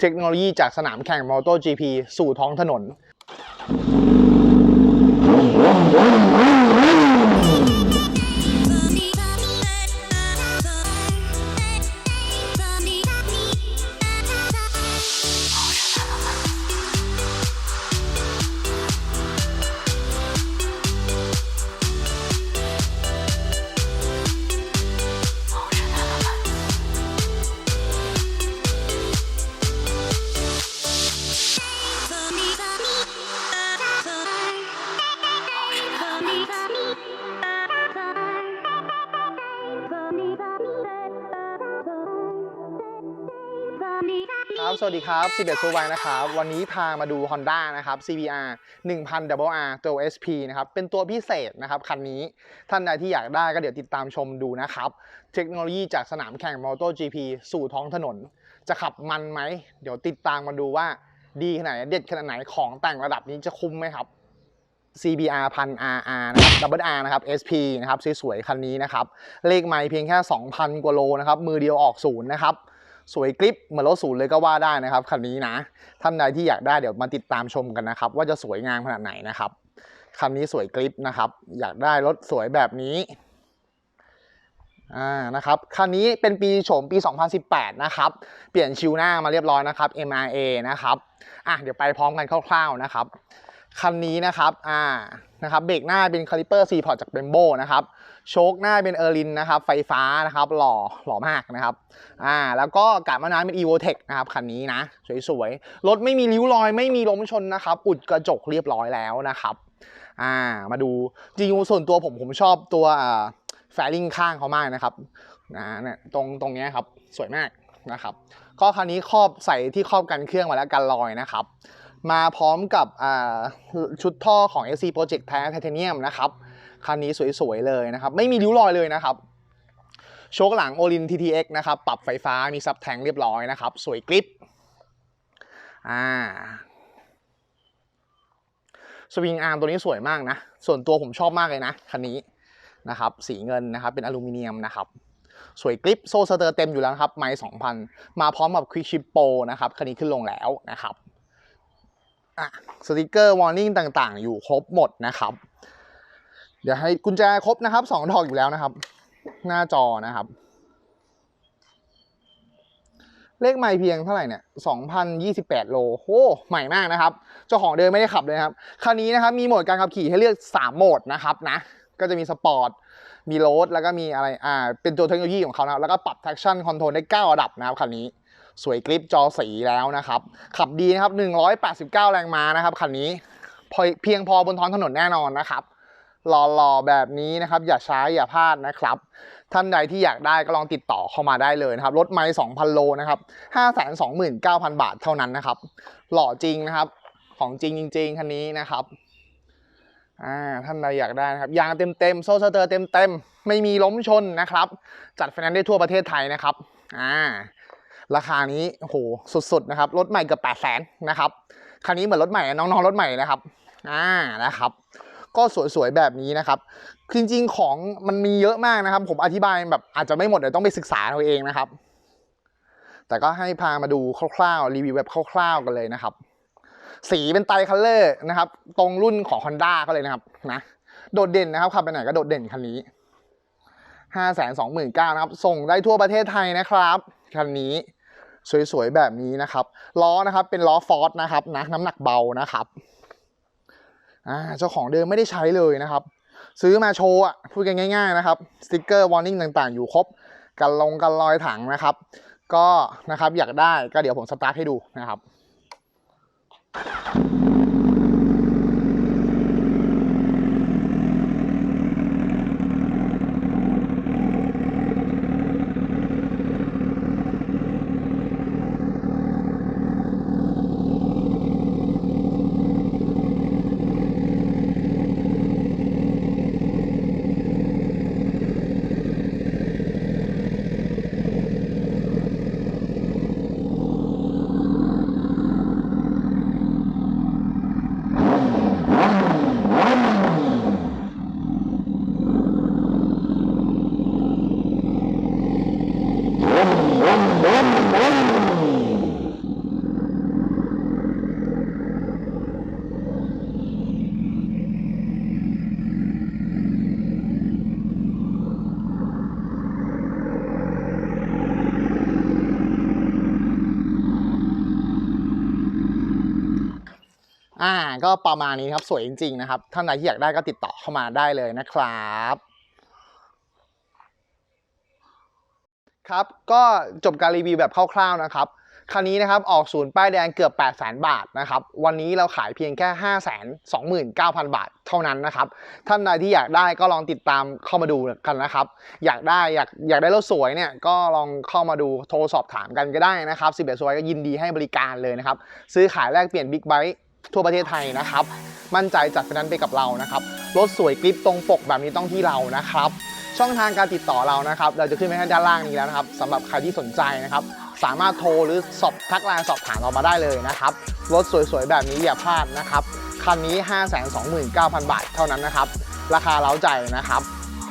เทคโนโลยีจากสนามแข่งมอเตอร์ GP สู่ท้องถนน ครับ สวัสดีครับ 11โซไวนะครับ วันนี้พามาดู Honda นะครับ CBR 1000 WR ตัว SP นะครับ เป็นตัวพิเศษนะครับ คันนี้ ท่านใดที่อยากได้ก็เดี๋ยวติดตามชมดูนะครับ เทคโนโลยีจากสนามแข่ง MotoGP สู่ท้องถนน จะขับมันไหม เดี๋ยวติดตามมาดูว่า ดีขนาดไหน เด็ดขนาดไหน ของแต่งระดับนี้จะคุ้มไหมครับ CBR 1000 RR นะครับ Double R นะครับ SP นะครับสวยๆคันนี้นะครับ เลขไมล์เพียงแค่ 2,000 กว่าโลนะครับ มือเดียวออกศูนย์นะครับ สวยกริปเหมือนรถศูนย์เลยก็ว่าได้นะครับคันนี้นะท่านใดที่อยากได้เดี๋ยวมาติดตามชมกันนะครับ ว่าจะสวยงามขนาดไหนนะครับคันนี้สวยกริปนะครับ อยากได้รถสวยแบบนี้อ่านะครับคันนี้เป็นปีโฉมปี 2018 นะครับ เปลี่ยนชิวหน้ามาเรียบร้อยนะครับ MRA นะครับอะเดี๋ยวไปพร้อมกันคร่าวๆนะครับ คันนี้นะครับอ่านะครับเบรกหน้าเป็นคาลิเปอร์ซีพอร์ตจากเบมโบนะครับโชคหน้าเป็นเออร์ลินนะครับไฟฟ้านะครับหล่อหล่อมากนะครับอ่าแล้วก็กาบมะนาวเป็น e v o t e c นะครับคันนี้นะสวยๆ รถไม่มีริ้วรอยไม่มีล้มชนนะครับอุดกระจกเรียบร้อยแล้วนะครับอ่ามาดูจริงๆส่วนตัวผมผมชอบตัวแฟลิงข้างเขามากนะครับนะเนี่ยตรงตรงนี้ครับสวยมากนะครับก็คันนี้ครอบใส่ที่ครอบกันเครื่องมาแล้วกันรอยนะครับ มาพร้อมกับชุดท่อของ SC Project แท้ไทเทเนียมนะครับคันนี้สวยๆเลยนะครับไม่มีริ้วรอยเลยนะครับโชคหลังโอลิน TTX นะครับปรับไฟฟ้ามีซับแทงเรียบร้อยนะครับ สวยกริปอ่าสวิงอาร์มตัวนี้สวยมากนะ ส่วนตัวผมชอบมากเลยนะ คันนี้นะครับ สีเงินนะครับ เป็นอลูมิเนียมนะครับ สวยกริปโซ่สเตอร์เต็มอยู่แล้วครับ ไมล์2,000มาพร้อมกับควิกชิปโปนะครับ คันนี้ขึ้นลงแล้วนะครับ สติกเกอร์วอร์นิ่งต่างๆ อยู่ครบหมดนะครับ เดี๋ยวให้กุญแจครบนะครับสองดอกอยู่แล้วนะครับ หน้าจอนะครับ เลขไม่เพียงเท่าไหร่เนี่ย2,028 โลโอ้ใหม่มากนะครับ เจ้าของเดิมไม่ได้ขับเลยครับ คันนี้นะครับมีโหมดการขับขี่ให้เลือก 3 โหมดนะครับนะ ก็จะมีสปอร์ต มีโรดแล้วก็มีอะไร อ่า เป็นตัวเทคโนโลยีของเขานะครับ แล้วก็ปรับ traction control ได้ 9 ระดับนะครับคันนี้ สวยกริปจอสีแล้วนะครับ ขับดีนะครับ 189 แรงม้านะครับคันนี้เพียงพอบนท้องถนนแน่นอนนะครับหล่อๆแบบนี้นะครับ อย่าช้าอย่าพลาดนะครับ ท่านใดที่อยากได้ก็ลองติดต่อเข้ามาได้เลยนะครับ รถไมล์2,000 โลนะครับ 529,000 บาทเท่านั้นนะครับ หล่อจริงนะครับ ของจริงจริงๆคันนี้นะครับอ่าท่านใดอยากได้นะครับ ยางเต็มๆ โซ่สเตอร์เต็มๆ ไม่มีล้มชนนะครับ จัดไฟแนนซ์ได้ทั่วประเทศไทยนะครับอ่า ราคานี้โหสุดๆนะครับรถใหม่เกือบแปดแสนนะครับคันนี้เหมือนรถใหม่น้องๆรถใหม่นะครับอ่านะครับก็สวยๆแบบนี้นะครับ จริงๆของมันมีเยอะมากนะครับ ผมอธิบายแบบอาจจะไม่หมดเดี๋ยวต้องไปศึกษาเอาเองนะครับ แต่ก็ให้พามาดูคร่าวๆรีวิวแบบคร่าวๆกันเลยนะครับ สีเป็นไตคัลเลอร์นะครับ ตรงรุ่นของ Honda ก็เลยนะครับนะโดดเด่นนะครับขับไปไหนก็โดดเด่นคันนี้ห้าแสนสองหมื่นเก้านะครับ ส่งได้ทั่วประเทศไทยนะครับคันนี้ สวยๆแบบนี้นะครับ ล้อนะครับเป็นล้อฟอร์ดนะครับนะน้ำหนักเบานะครับอ่าเจ้าของเดิมไม่ได้ใช้เลยนะครับ ซื้อมาโชว์อะพูดกันง่าย ๆนะครับสติกเกอร์วอร์นิ่งต่างๆ อยู่ครบกันลงกันลอยถังนะครับ ก็นะครับอยากได้ก็เดี๋ยวผมสตาร์ทให้ดูนะครับ อ่าก็ประมาณนี้ครับสวยจริงๆนะครับท่านใดที่อยากได้ก็ติดต่อเข้ามาได้เลยนะครับครับก็จบการรีวิวแบบคร่าวๆนะครับคันนี้นะครับออกศูนย์ป้ายแดงเกือบ8 0 0 0 0 0 บาทนะครับวันนี้เราขายเพียงแค่ 5 2 9 0 0 0 บาทเท่านั้นนะครับท่านใดที่อยากได้ก็ลองติดตามเข้ามาดูกันนะครับ อยากได้อยากอยากได้รถสวยเนี่ยก็ลองเข้ามาดูโทรสอบถามกันก็ได้นะครับสิบเอ็ดสวยก็ยินดีให้บริการเลยนะครับซื้อขายแลกเปลี่ยนบิ๊กไบค์ ทั่วประเทศไทยนะครับ มั่นใจจัดไฟแนนซ์ไปกับเรานะครับรถสวยกริปตรงปกแบบนี้ต้องที่เรานะครับ ช่องทางการติดต่อเรานะครับ เราจะขึ้นไว้ให้ด้านล่างนี้แล้วนะครับสำหรับใครที่สนใจนะครับ สามารถโทรหรือสอบทักไลน์สอบถามเรามาได้เลยนะครับรถสวยๆแบบนี้อย่าพลาดนะครับคันนี้ 529,000 บาทเท่านั้นนะครับ ราคาเล้าใจนะครับ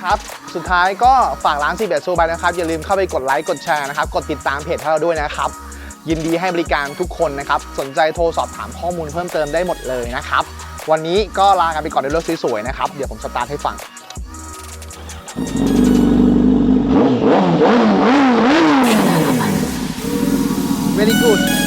ครับ สุดท้ายก็ฝากร้านซีเบสโซบายนะครับ อย่าลืมเข้าไปกดไลค์ กดแชร์นะครับ กดติดตามเพจเราด้วยนะครับ ยินดีให้บริการทุกคนนะครับ สนใจโทรสอบถามข้อมูลเพิ่มเติมได้หมดเลยนะครับ วันนี้ก็ลากันไปก่อนด้วยรถสวยๆนะครับ เดี๋ยวผมสตาร์ทให้ฟัง Very good